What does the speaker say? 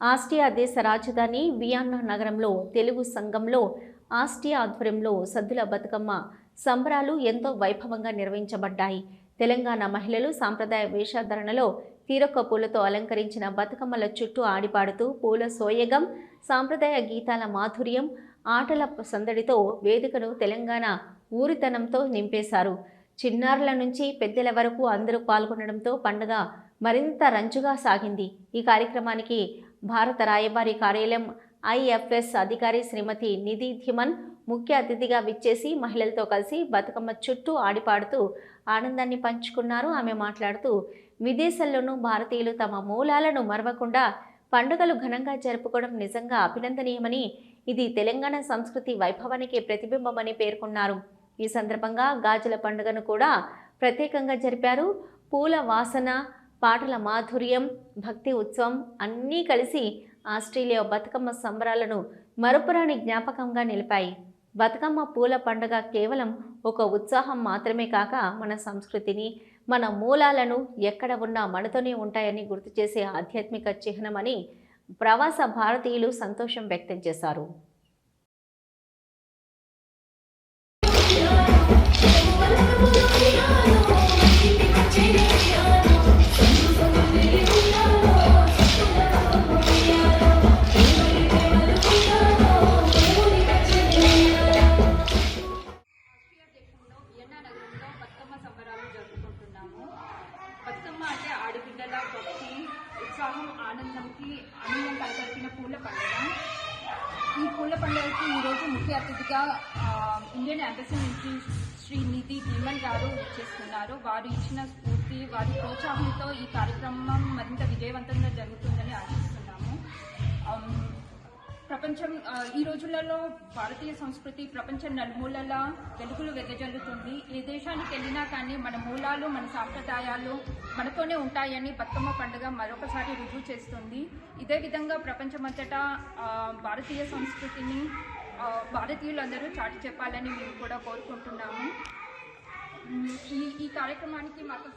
Austria దేశ రాజధాని Vienna నగరంలో తెలుగు సంఘంలో ఆస్ట్రియా ఆధ్వర్యంలో సద్దుల బతుకమ్మ సంబరాలు ఎంతో వైభవంగా నిర్వహించబడ్డాయి. తెలంగాణ మహిళలు సాంప్రదాయ వేషధరణలో తీరొక్క పూలతో అలంకరించిన బతుకమ్మల చుట్టూ ఆడిపాడుతూ పూల సోయగం సాంప్రదాయ గీతాల మాధుర్యం ఆటల సందడితో వేదికను తెలంగాణ ఊరితనంతో నింపేశారు. చిన్నారుల నుంచి పెద్దల వరకు అందరూ పాల్గొనడంతో పండుగ మరింత రంజుగా సాగింది. ఈ కార్యక్రమానికి భారత రాయబారి కార్యాలయం ఐఎఫ్ఎస్ అధికారి శ్రీమతి నిధి ధిమన్ ముఖ్య అతిథిగా విచ్చేసి మహిళలతో కలిసి బతుకమ్మ చుట్టూ ఆడిపాడుతూ ఆనందాన్ని పంచుకున్నారు. ఆమె మాట్లాడుతూ విదేశాల్లోనూ భారతీయులు తమ మూలాలను మరవకుండా పండుగలు ఘనంగా జరుపుకోవడం నిజంగా అభినందనీయమని ఇది తెలంగాణ సంస్కృతి వైభవానికి ప్రతిబింబమని పేర్కొన్నారు. ఈ సందర్భంగా గాజుల పండుగను కూడా ప్రత్యేకంగా జరిపారు. పూల వాసన పాటల మాధుర్యం భక్తి ఉత్సవం అన్నీ కలిసి ఆస్ట్రేలియా బతుకమ్మ సంబరాలను మరపురాని జ్ఞాపకంగా నిలిపాయి. బతుకమ్మ పూల పండుగ కేవలం ఒక ఉత్సాహం మాత్రమే కాక మన సంస్కృతిని మన మూలాలను ఎక్కడ ఉన్నా మనతోనే ఉంటాయని గుర్తు చేసే ఆధ్యాత్మిక చిహ్నమని ప్రవాస భారతీయులు సంతోషం వ్యక్తం చేశారు. పండుగ భక్తి ఉత్సాహం ఆనందంకి ఆనందం కలగలిపిన పూల పండుగ. ఈ పూల పండుగకి ఈరోజు ముఖ్య అతిథిగా ఇండియన్ ఎంబసీ నుంచి శ్రీ నిధి భీమన్ గారు చేస్తున్నారు. వారు ఇచ్చిన స్ఫూర్తి వారి ప్రోత్సాహంతో ఈ కార్యక్రమం మరింత విజయవంతంగా జరుగుతుంది ప్రపంచం ఈ రోజులలో భారతీయ సంస్కృతి ప్రపంచం నలుమూలలా వెలుగులు వెదజల్లుతుంది. ఏ దేశానికి వెళ్ళినా కానీ మన మూలాలు మన సాంప్రదాయాలు మనతోనే ఉంటాయని బతుకమ్మ పండుగ మరొకసారి రుజువు చేస్తుంది. ఇదే విధంగా ప్రపంచమంతటా భారతీయ సంస్కృతిని భారతీయులందరూ చాటి చెప్పాలని మేము కూడా కోరుకుంటున్నాము. ఈ ఈ కార్యక్రమానికి మాకు